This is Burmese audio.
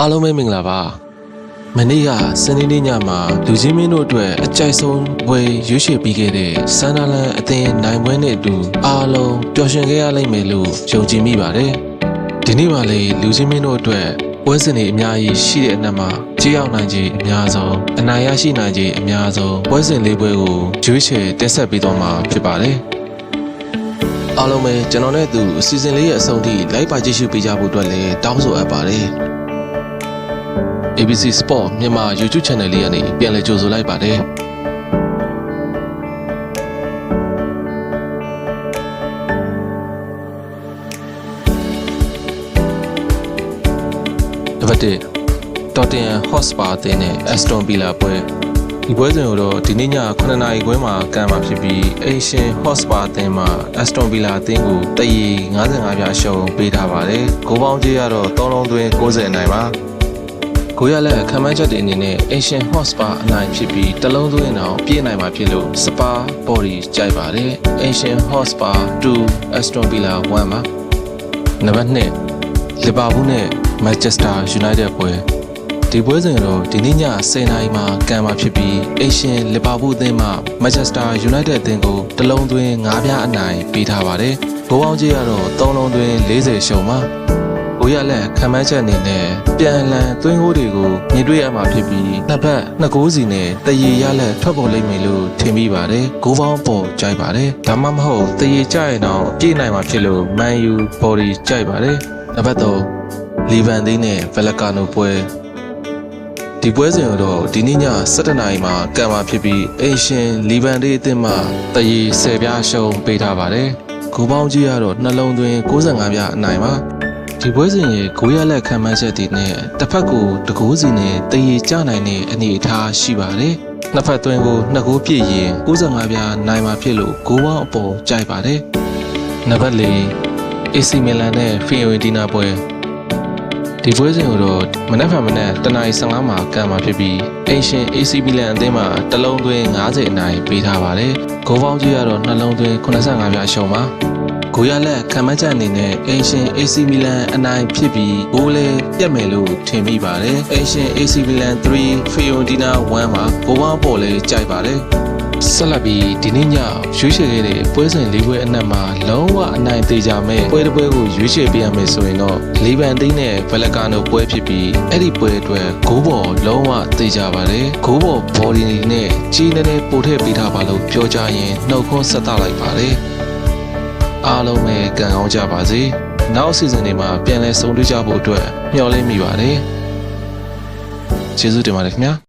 အားလုံးပဲမင်္ဂလာပါမနေ့ကစနေနေ့ညမှာလူချင်းမင်းတို့အတွက်အကြိုက်ဆုံးဝယ်ရွေးချယ်ပြီးခဲ့တဲ့ဆန်ဒါလန်အသင်းနိုင်ပွဲနဲ့အတူအားလုံးပျော်ရွှင်ခဲ့ရလိမ့်မယ်လို့ယုံကြည်မိပါတယ်ဒီနေ့မှလည်းလူချင်းမင်းတို့အတွက်ပွဲစဉ်တွေအများကြီးရှိတဲ့အနက်မှာကြေးရောက်နိုင်ခြင်းအများဆုံးအနိုင်ရရှိနိုင်ခြင်းအများဆုံးပွဲစဉ်လေးပွဲကိုရွေးချယ်တက်ဆက်ပေးတော့မှာဖြစ်ပါတယ်အားလုံးပဲကျွန်တော်နဲ့အတူအစီအစဉ်လေးရဲ့အဆုံးထိလိုက်ပါကြည့်ရှုပေးကြဖို့အတွက်လည်းတောင်းဆိုအပ်ပါတယ် ABC Sport မြန်မာ YouTube Channel လေးကနေပြန်လည်ကြိုဆိုလိုက်ပါတယ်။တပတ်တစ် Tottenham Hotspur အသင်းနဲ့ Aston Villa ပွဲဒီပွဲစဉ်ကိုတော့ဒီနေ့ည9:00နာရီခွဲမှာကမ်းမှာဖြစ်ပြီး Asian Hotspur အသင်းမှာ Aston Villa အသင်းကိုတရီ55ပြားရှုံးပေးထားပါတယ်။ဂိုးပေါင်းကြီးကတော့3လုံးသွင်း90အနိုင်ပါ။ ကိုရလက်ခံမှန်းချက်တွေအနေနဲ့ Asian Hotspur အနိုင်ဖြစ်ပြီးတလုံးသွင်းအောင်ပြည့်နိုင်မှာဖြစ်လို့ Spa Body ကြိုက်ပါတယ် Asian Hotspur 2 Aston Villa 1ပါနံပါတ်2 Liverpool နဲ့ Manchester United ပွဲဒီပွဲစဉ်တော့ဒီနေ့ည10:00နာရီမှာကံမှာဖြစ်ပြီး Asian Liverpool အသင်းမှ Manchester United အသင်းကိုတလုံးသွင်း9ပြားအနိုင်ပေးထားပါတယ်ဂိုးပေါင်းကြီးကတော့3လုံးသွင်း40ရှုံးပါကို ရလက်ခံမန်းချက်အနေနဲ့ပြန်လန်သွင်းကိုတွေကိုမြင်တွေ့ရမှာဖြစ်ပြီးနှစ်ဖက်နှစ်ကိုးစီနဲ့တရေရလက်ထွက်ပေါ်လိမ့်မယ်လို့ထင်မိပါတယ်။ဂိုးပေါင်းပေါ်ကြိုက်ပါတယ်။ဒါမှမဟုတ်တရေကြရင်တော့ပြေးနိုင်မှာဖြစ်လို့ Man U body ကြိုက်ပါတယ်။နံပါတ်3လီဗန်သီးနဲ့ဗလကာနိုပွဲဒီပွဲစဉ်ကိုတော့ဒီနေ့ည7:00နာရီမှာကံမှာဖြစ်ပြီးအင်ရှင်လီဗန်ဒေးအသင်းမှတရေ10ပြားရှုံးပေးထားပါတယ်။ဂိုးပေါင်းကြီးကတော့နှလုံးသွင်း65ပြားအနိုင်ပါ။ ဒီပွဲစဉ်ရဲ့ကိုရလက်ခံမှန်းချက်တွေနဲ့တစ်ဖက်ကိုတကိုးစီနဲ့တရေကြနိုင်တဲ့အနေအထားရှိပါတယ်။နှစ်ဖက်သွင်းကိုနှစ်ကိုးပြည့်ရင်65ပြားနိုင်မှာဖြစ်လို့ဂိုးပေါင်းအပေါ်ကြိုက်ပါတယ်။နံပါတ်၄ AC Milan နဲ့ Fiorentina ပွဲဒီပွဲစဉ်ကိုတော့မနက်ဖြန်မနက်တနာရီ15မှာကံမှာဖြစ်ပြီးအင်ရှင် AC Milan အသင်းမှာတလုံးသွင်း90အနိုင်ပေးထားပါတယ်။ဂိုးပေါင်းကြီးကတော့နှလုံးသွင်း85ပြားရှုံးပါ။ ကိုရလက်ခံမချက်အနေနဲ့အင်ရှင် AC Milan အနိုင်ဖြစ်ပြီးဘိုးလဲပြတ်မယ်လို့ထင်မိပါတယ်။အင်ရှင် AC Milan 3 Fiorentina 1မှာဘိုးဘောင်းပေါ်လဲကြိုက်ပါတယ်။ဆက်လက်ပြီးဒီနေ့ညရွေးချယ်ခဲ့တဲ့ပွဲစဉ်၄ပွဲအနက်မှာလုံးဝအနိုင်သေးကြမဲ့ပွဲတစ်ပွဲကိုရွေးချယ်ပေးရမယ်ဆိုရင်တော့လီဗန်သိန်းနဲ့ဗလကာနိုပွဲဖြစ်ပြီးအဲ့ဒီပွဲအတွက်ဂိုးဘော်လုံးဝသေးကြပါတယ်။ဂိုးဘော်ဘော်ဒီနီနဲ့ကြီးနေနေပို့ထည့်ပေးထားပါလို့ပြောကြရင်နှုတ်ခွန်းဆက်သလိုက်ပါတယ်။ အားလုံးပဲကံကောင်းကြပါစေ။နောက်အစီအစဉ်တွေမှာပြန်လည်ဆုံတွေ့ကြဖို့အတွက်မျှော်လင့်မိပါတယ်။ကျေးဇူးတင်ပါတယ်ခင်ဗျာ။